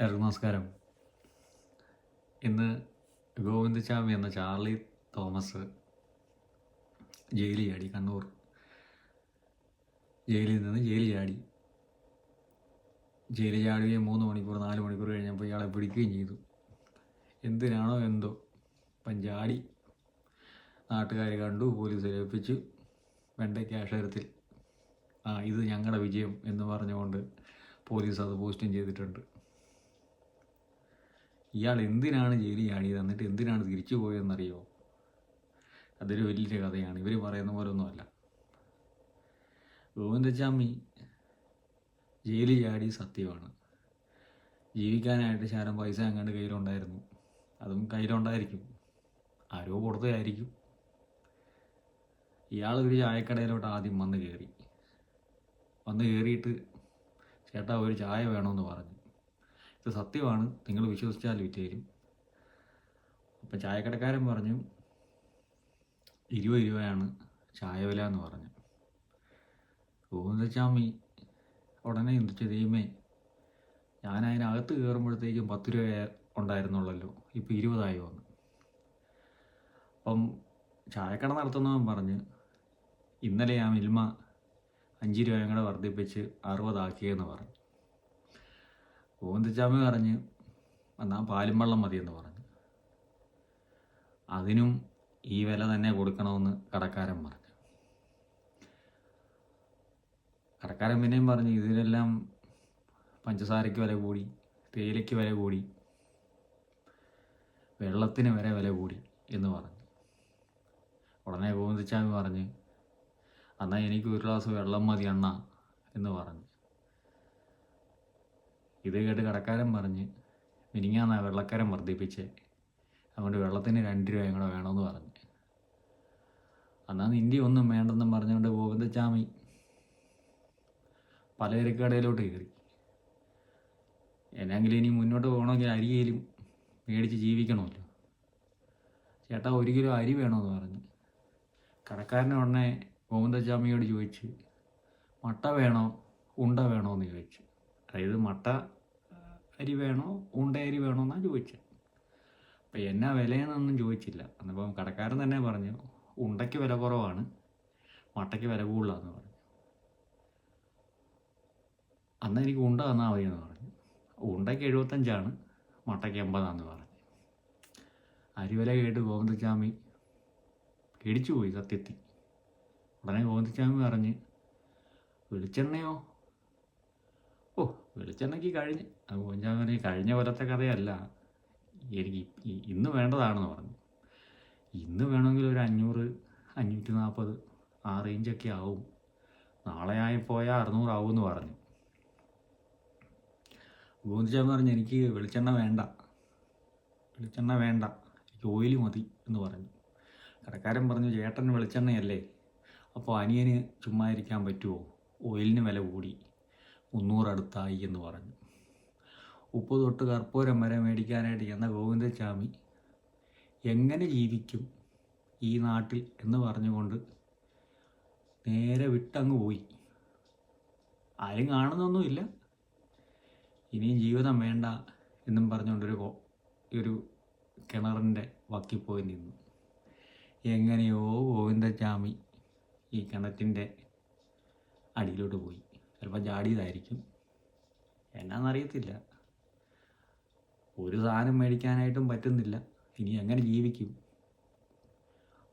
എല്ലാവർക്കും നമസ്കാരം. ഇന്ന് ഗോവിന്ദചാമി എന്ന ചാർലി തോമസ് ജയിലിൽ ചാടി കണ്ണൂർ ജയിലിൽ നിന്ന് ജയിലിൽ ചാടി. ജയിലിൽ ചാടുകയും മൂന്ന് മണിക്കൂർ നാല് മണിക്കൂർ കഴിഞ്ഞപ്പോൾ ഇയാളെ പിടിക്കുകയും ചെയ്തു. എന്തിനാണോ എന്തോ. അപ്പം ചാടി നാട്ടുകാർ കണ്ടു പോലീസ് ഏൽപ്പിച്ചു വെണ്ടയ്ക്ക അക്ഷരത്തിൽ ആ ഇത് ഞങ്ങളുടെ വിജയം എന്ന് പറഞ്ഞുകൊണ്ട് പോലീസ് അത് പോസ്റ്റും ചെയ്തിട്ടുണ്ട്. ഇയാൾ എന്തിനാണ് ജയിലിൽ ചാടിയത് എന്നിട്ട് എന്തിനാണ് തിരിച്ചു പോയതെന്നറിയോ? അതൊരു വലിയ കഥയാണ്. ഇവർ പറയുന്ന പോലെ ഒന്നുമല്ല ഗോവിന്ദച്ചാമി ജയിലിൽ ചാടി സത്യമാണ്. ജീവിക്കാനായിട്ട് ശാരം പൈസ അങ്ങോട്ട് കയ്യിലുണ്ടായിരുന്നു. അതും കയ്യിലുണ്ടായിരിക്കും. ആരോ കൊടുത്തതായിരിക്കും. ഇയാൾ ഒരു ചായക്കടയിലോട്ട് ആദ്യം വന്ന് കയറി. വന്ന് കയറിയിട്ട് ചേട്ടാ ഒരു ചായ വേണമെന്ന് പറഞ്ഞു. ഇത് സത്യമാണ്. നിങ്ങൾ വിശ്വസിച്ചാൽ വിറ്റേരും. അപ്പം ചായക്കടക്കാരൻ പറഞ്ഞു ഇരുപത് രൂപയാണ് ചായ വില എന്ന് പറഞ്ഞു. ഗോവിന്ദച്ചാമി ഉടനെ എന്തിച്ചു ദൈവമേ ഞാൻ അതിനകത്ത് കയറുമ്പോഴത്തേക്കും പത്ത് രൂപ ഉണ്ടായിരുന്നുള്ളല്ലോ. ഇപ്പം ഇരുപതായി വന്നു. അപ്പം ചായക്കട നടത്തുന്നവൻ പറഞ്ഞ് ഇന്നലെ ആ മിൽമ അഞ്ച് രൂപയും കൂടെ വർദ്ധിപ്പിച്ച് അറുപതാക്കിയെന്ന് പറഞ്ഞു. ഗോവിന്ദച്ചാമി പറഞ്ഞ് എന്നാൽ പാലും വെള്ളം മതിയെന്ന് പറഞ്ഞു. അതിനും ഈ വില തന്നെ കൊടുക്കണമെന്ന് കടക്കാരൻ പറഞ്ഞു. കടക്കാരൻ പിന്നെയും പറഞ്ഞു ഇതിനെല്ലാം പഞ്ചസാരയ്ക്ക് വില കൂടി തേയിലയ്ക്ക് വില കൂടി വെള്ളത്തിന് വരെ വില കൂടി എന്ന് പറഞ്ഞു. ഉടനെ ഗോവിന്ദച്ചാമി പറഞ്ഞ് എന്നാൽ എനിക്ക് ഒരു ഗ്ലാസ് വെള്ളം മതി അണ്ണ എന്ന് പറഞ്ഞു. ഇത് കേട്ട് കടക്കാരൻ പറഞ്ഞ് മിനിങ്ങാന്ന വെള്ളക്കാരൻ വർദ്ധിപ്പിച്ച് അതുകൊണ്ട് വെള്ളത്തിന് രണ്ട് രൂപയും കൂടെ വേണമെന്ന് പറഞ്ഞു. എന്നാൽ നിന്റെ ഒന്നും വേണ്ടെന്നും പറഞ്ഞുകൊണ്ട് ഗോവിന്ദച്ചാമി പലചരക്കടയിലോട്ട് കയറി. എന്നെങ്കിലും ഇനി മുന്നോട്ട് പോകണമെങ്കിൽ അരിയേലും മേടിച്ച് ജീവിക്കണമല്ലോ. ചേട്ടാ ഒരു കിലോ അരി വേണമെന്ന് പറഞ്ഞു. കടക്കാരനെ ഉടനെ ഗോവിന്ദച്ചാമിയോട് ചോദിച്ച് മട്ട വേണോ? ഉണ്ട വേണോ എന്ന് ചോദിച്ചു. അതായത് മട്ട അരി വേണോ? ഉണ്ട അരി വേണോ എന്നാണ് ചോദിച്ചത് അപ്പം എന്നാ വിലയെന്നൊന്നും ചോദിച്ചില്ല. അന്നിപ്പം കടക്കാരൻ തന്നെ പറഞ്ഞു ഉണ്ടയ്ക്ക് വില കുറവാണ് മട്ടയ്ക്ക് വില കൂടുതലാന്ന് പറഞ്ഞു. അന്ന് എനിക്ക് ഉണ്ട തന്നാൽ മതി എന്ന് പറഞ്ഞു. ഉണ്ടയ്ക്ക് എഴുപത്തഞ്ചാണ് മട്ടയ്ക്ക് എൺപതാന്ന് പറഞ്ഞു. അരിവില കേട്ട് ഗോവിന്ദസ്വാമി പേടിച്ചു പോയി സത്യത്തിൽ. ഉടനെ ഗോവിന്ദസ്വാമി പറഞ്ഞ് വെളിച്ചെണ്ണയോ? വെളിച്ചെണ്ണയ്ക്ക് കഴിഞ്ഞ്. ഞാൻ പറഞ്ഞ് കഴിഞ്ഞ പോലത്തെ കഥയല്ല. എനിക്ക് ഇന്ന് വേണ്ടതാണെന്ന് പറഞ്ഞു. ഇന്ന് വേണമെങ്കിൽ ഒരു അഞ്ഞൂറ് അഞ്ഞൂറ്റി നാൽപ്പത് ആ റേഞ്ചൊക്കെ ആവും. നാളെ ആയി പോയാൽ അറുന്നൂറ് ആവും എന്ന് പറഞ്ഞു. ഗോവിന്ദസ്വാമി പറഞ്ഞു എനിക്ക് വെളിച്ചെണ്ണ വേണ്ട. വെളിച്ചെണ്ണ വേണ്ട. എനിക്ക് ഓയിൽ മതി എന്ന് പറഞ്ഞു. കടക്കാരൻ പറഞ്ഞു ചേട്ടൻ വെളിച്ചെണ്ണയല്ലേ. അപ്പോൾ അനിയന് ചുമ്മാ ഇരിക്കാൻ പറ്റുമോ ഓയിലിന് വില കൂടി. മുന്നൂറടുത്തായി എന്ന് പറഞ്ഞു. ഉപ്പ് തൊട്ട് കർപ്പൂരം വരെ മേടിക്കാനായിട്ട് ചെന്ന ഗോവിന്ദസ്വാമി എങ്ങനെ ജീവിക്കും ഈ നാട്ടിൽ? എന്ന് പറഞ്ഞുകൊണ്ട് നേരെ വിട്ടങ്ങ് പോയി. ആരും കാണുന്നൊന്നുമില്ല. ഇനിയും ജീവിതം വേണ്ട എന്നും പറഞ്ഞുകൊണ്ടൊരു ഒരു കിണറിന്റെ വക്കിൽ പോയി നിന്നു. എങ്ങനെയോ ഗോവിന്ദസ്വാമി ഈ കിണറ്റിന്റെ അടിയിലോട്ട് പോയി. ചിലപ്പോൾ ചാടിയതായിരിക്കും എന്നാന്നറിയത്തില്ല. ഒരു സാധനം മേടിക്കാനായിട്ടും പറ്റുന്നില്ല. ഇനി എങ്ങനെ ജീവിക്കും?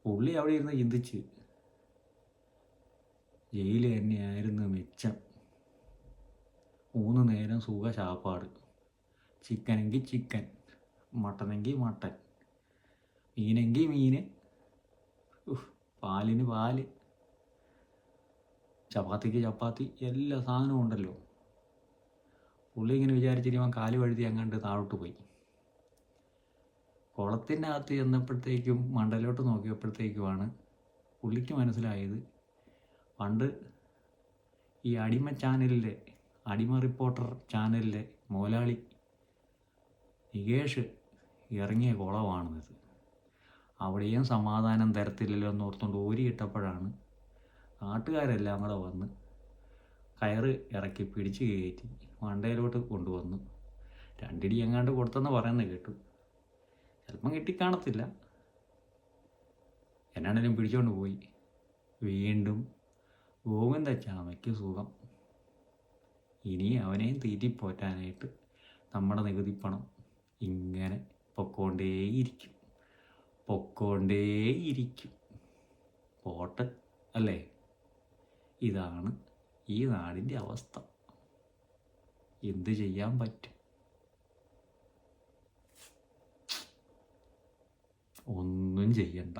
പുള്ളി അവിടെ ഇരുന്ന് ചിന്തിച്ച്. ജയിൽ തന്നെയായിരുന്നു മെച്ചം. മൂന്ന് നേരം സുഖ ചാപ്പാട് ചിക്കനെങ്കിൽ ചിക്കൻ മട്ടനെങ്കിൽ മട്ടൻ മീനെങ്കിൽ മീൻ. പാലിന് പാൽ. ചപ്പാത്തിക്ക് ചപ്പാത്തി എല്ലാ സാധനവും ഉണ്ടല്ലോ. പുള്ളി ഇങ്ങനെ വിചാരിച്ചിരിക്കുമ്പോൾ കാൽ വഴുതി അങ്ങോട്ട് താഴോട്ട് പോയി. കുളത്തിന്റെ അകത്ത് ചെന്നപ്പോഴത്തേക്കും മണ്ടലോട്ട് നോക്കിയപ്പോഴത്തേക്കുമാണ് പുള്ളിക്ക് മനസ്സിലായത് പണ്ട് ഈ അടിമ ചാനലിലെ അടിമ റിപ്പോർട്ടർ ചാനലിലെ മോലാളി നികേഷ് ഇറങ്ങിയ കുളമാണിത്. അവിടെയും സമാധാനം തരത്തില്ലല്ലോ എന്ന് ഓർത്തുകൊണ്ട് ഊരിയിട്ടപ്പോഴാണ് നാട്ടുകാരെല്ലാം കൂടെ വന്ന് കയറ് ഇറക്കി പിടിച്ച് കയറ്റി മണ്ടയിലോട്ട് കൊണ്ടുവന്നു. രണ്ടിടി എങ്ങാണ്ട് കൊടുത്തെന്ന് പറയുന്നത് കേട്ടു. ചിലപ്പം കിട്ടിക്കാണത്തില്ല. എന്നാണേലും പിടിച്ചോണ്ട് പോയി. വീണ്ടും ഗോവിന്ദ ചാമയ്ക്ക് സുഖം. ഇനി അവനെയും തീറ്റിപ്പോറ്റാനായിട്ട് നമ്മുടെ നികുതി പണം ഇങ്ങനെ പൊക്കോണ്ടേയിരിക്കും. പൊക്കോണ്ടേയിരിക്കും. പോട്ടെ അല്ലേ? ഇതാണ് ഈ നാടിന്റെ അവസ്ഥ. എന്ത് ചെയ്യാൻ പറ്റും? ഒന്നും ചെയ്യണ്ട.